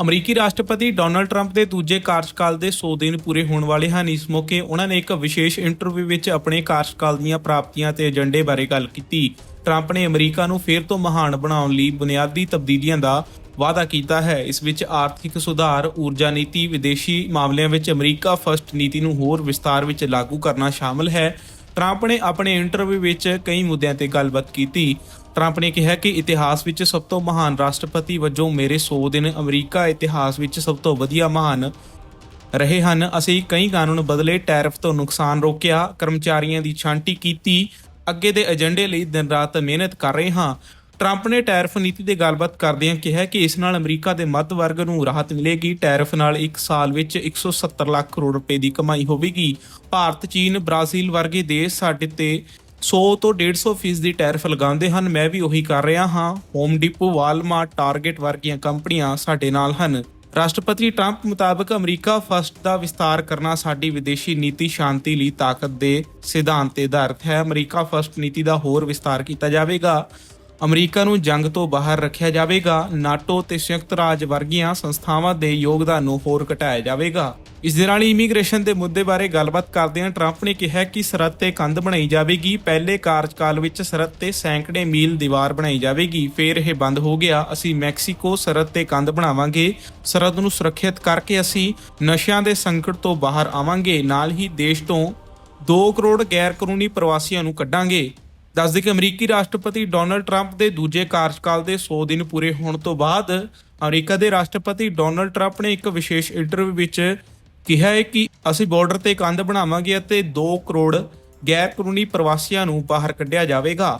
ਅਮਰੀਕੀ ਰਾਸ਼ਟਰਪਤੀ Donald Trump ਦੇ ਦੂਜੇ ਕਾਰਜਕਾਲ ਦੇ 100 ਦਿਨ ਪੂਰੇ ਹੋਣ ਵਾਲੇ ਹਨ। ਇਸ ਮੌਕੇ ਉਹਨਾਂ ਨੇ ਇੱਕ ਵਿਸ਼ੇਸ਼ ਇੰਟਰਵਿਊ ਵਿੱਚ ਆਪਣੇ ਕਾਰਜਕਾਲ ਦੀਆਂ ਪ੍ਰਾਪਤੀਆਂ ਤੇ ਏਜੰਡੇ ਬਾਰੇ ਗੱਲ ਕੀਤੀ। ਟਰੰਪ ਨੇ ਅਮਰੀਕਾ ਨੂੰ ਫੇਰ ਤੋਂ ਮਹਾਨ ਬਣਾਉਣ ਲਈ ਬੁਨਿਆਦੀ ਤਬਦੀਲੀਆਂ ਦਾ ਵਾਅਦਾ ਕੀਤਾ ਹੈ। ਇਸ ਵਿੱਚ ਆਰਥਿਕ ਸੁਧਾਰ, ਊਰਜਾ ਨੀਤੀ, ਵਿਦੇਸ਼ੀ ਮਾਮਲਿਆਂ ਵਿੱਚ ਅਮਰੀਕਾ ਫਰਸਟ ਨੀਤੀ ਨੂੰ ਹੋਰ ਵਿਸਤਾਰ ਵਿੱਚ ਲਾਗੂ ਕਰਨਾ ਸ਼ਾਮਲ ਹੈ। ਟਰੰਪ ਨੇ ਆਪਣੇ ਇੰਟਰਵਿਊ ਵਿੱਚ ਕਈ ਮੁੱਦਿਆਂ ਤੇ ਗੱਲਬਾਤ ਕੀਤੀ। ਟਰੰਪ ਨੇ ਕਿਹਾ ਕਿ ਇਤਿਹਾਸ ਵਿੱਚ ਸਭ ਤੋਂ ਮਹਾਨ ਰਾਸ਼ਟਰਪਤੀ ਵਜੋਂ ਮੇਰੇ 100 ਦਿਨ ਅਮਰੀਕਾ ਇਤਿਹਾਸ ਵਿੱਚ ਸਭ ਤੋਂ ਵਧੀਆ ਮਹਾਨ ਰਹੇ ਹਨ। ਅਸੀਂ ਕਈ ਕਾਨੂੰਨ ਬਦਲੇ ਟੈਰਿਫ ਤੋਂ ਨੁਕਸਾਨ ਰੋਕਿਆ, ਕਰਮਚਾਰੀਆਂ ਦੀ ਛਾਂਟੀ ਕੀਤੀ, ਅੱਗੇ ਦੇ ਏਜੰਡੇ ਲਈ ਦਿਨ ਰਾਤ ਮਿਹਨਤ ਕਰ ਰਹੇ ਹਾਂ। ਟਰੰਪ ਨੇ ਟੈਰਿਫ ਨੀਤੀ ਤੇ ਗੱਲਬਾਤ ਕਰਦਿਆਂ ਕਿਹਾ ਕਿ ਇਸ ਨਾਲ ਅਮਰੀਕਾ ਦੇ ਮੱਧ ਵਰਗ ਨੂੰ ਰਾਹਤ ਮਿਲੇਗੀ। ਟੈਰਿਫ ਨਾਲ ਇੱਕ ਸਾਲ ਵਿੱਚ 170 ਲੱਖ ਕਰੋੜ ਰੁਪਏ ਦੀ ਕਮਾਈ ਹੋਵੇਗੀ। ਭਾਰਤ, ਚੀਨ, ਬ੍ਰਾਜ਼ੀਲ ਵਰਗੇ ਦੇਸ਼ ਸਾਡੇ ਤੇ 100 ਤੋਂ 150 ਫੀਸ ਦੀ ਟੈਰਿਫ ਲਗਾਉਂਦੇ ਹਨ। ਮੈਂ ਵੀ ਉਹੀ ਕਰ ਰਿਹਾ ਹਾਂ। ਹੋਮ ਡਿਪੋ, ਵਾਲਮਾਰਟ, ਟਾਰਗੇਟ ਵਰਗੀਆਂ ਕੰਪਨੀਆਂ ਸਾਡੇ ਨਾਲ ਹਨ। ਰਾਸ਼ਟਰਪਤੀ ਟਰੰਪ ਮੁਤਾਬਕ ਅਮਰੀਕਾ ਫਸਟ ਦਾ ਵਿਸਤਾਰ ਕਰਨਾ ਸਾਡੀ ਵਿਦੇਸ਼ੀ ਨੀਤੀ ਸ਼ਾਂਤੀ ਲਈ ਤਾਕਤ ਦੇ ਸਿਧਾਂਤ ਤੇ ਆਧਾਰਿਤ ਹੈ। ਅਮਰੀਕਾ ਫਸਟ ਨੀਤੀ ਦਾ ਹੋਰ ਵਿਸਤਾਰ ਕੀਤਾ ਜਾਵੇਗਾ। ਅਮਰੀਕਾ ਨੂੰ ਜੰਗ ਤੋਂ ਬਾਹਰ ਰੱਖਿਆ ਜਾਵੇਗਾ, ਨਾਟੋ ਤੇ ਸੰਯੁਕਤ ਰਾਜ ਵਰਗੀਆਂ ਸੰਸਥਾਵਾਂ ਦੇ ਯੋਗਦਾਨ ਨੂੰ ਹੋਰ ਘਟਾਇਆ ਜਾਵੇਗਾ। ਇਸ ਦੇ ਨਾਲ ਹੀ ਇਮੀਗ੍ਰੇਸ਼ਨ ਦੇ ਮੁੱਦੇ ਬਾਰੇ ਗੱਲਬਾਤ ਕਰਦਿਆਂ ਟਰੰਪ ਨੇ ਕਿਹਾ ਕਿ ਸਰਹੱਦ ਤੇ ਕੰਧ ਬਣਾਈ ਜਾਵੇਗੀ, ਪਹਿਲੇ ਕਾਰਜਕਾਲ ਵਿੱਚ ਸਰਹੱਦ ਤੇ ਸੈਂਕੜੇ ਮੀਲ ਦੀਵਾਰ ਬਣਾਈ ਜਾਵੇਗੀ, ਫਿਰ ਇਹ ਬੰਦ ਹੋ ਗਿਆ, ਅਸੀਂ ਮੈਕਸੀਕੋ ਸਰਹੱਦ ਤੇ ਕੰਧ ਬਣਾਵਾਂਗੇ, ਸਰਹੱਦ ਨੂੰ ਸੁਰੱਖਿਅਤ ਕਰਕੇ ਅਸੀਂ ਨਸ਼ਿਆਂ ਦੇ ਸੰਕਟ ਤੋਂ ਬਾਹਰ ਆਵਾਂਗੇ, ਨਾਲ ਹੀ ਦੇਸ਼ ਤੋਂ 2 ਕਰੋੜ ਗੈਰ ਕਾਨੂੰਨੀ ਪ੍ਰਵਾਸੀਆਂ ਨੂੰ ਕੱਢਾਂਗੇ। ਦੱਸਦੇ ਕਿ ਅਮਰੀਕੀ ਰਾਸ਼ਟਰਪਤੀ ਡੋਨਲਡ ਟਰੰਪ ਦੇ ਦੂਜੇ ਕਾਰਜਕਾਲ ਦੇ 100 ਦਿਨ ਪੂਰੇ ਹੋਣ ਤੋਂ ਬਾਅਦ ਅਮਰੀਕਾ ਦੇ ਰਾਸ਼ਟਰਪਤੀ ਡੋਨਲਡ ਟਰੰਪ ਨੇ ਇੱਕ ਵਿਸ਼ੇਸ਼ ਇੰਟਰਵਿਊ ਵਿੱਚ ਕਿਹਾ ਹੈ ਕਿ ਅਸੀਂ ਬਾਰਡਰ ਤੇ ਕੰਧ ਬਣਾਵਾਂਗੇ ਅਤੇ 2 ਕਰੋੜ ਗੈਰ ਕਾਨੂੰਨੀ ਪ੍ਰਵਾਸੀਆਂ ਨੂੰ ਬਾਹਰ ਕੱਢਿਆ ਜਾਵੇਗਾ।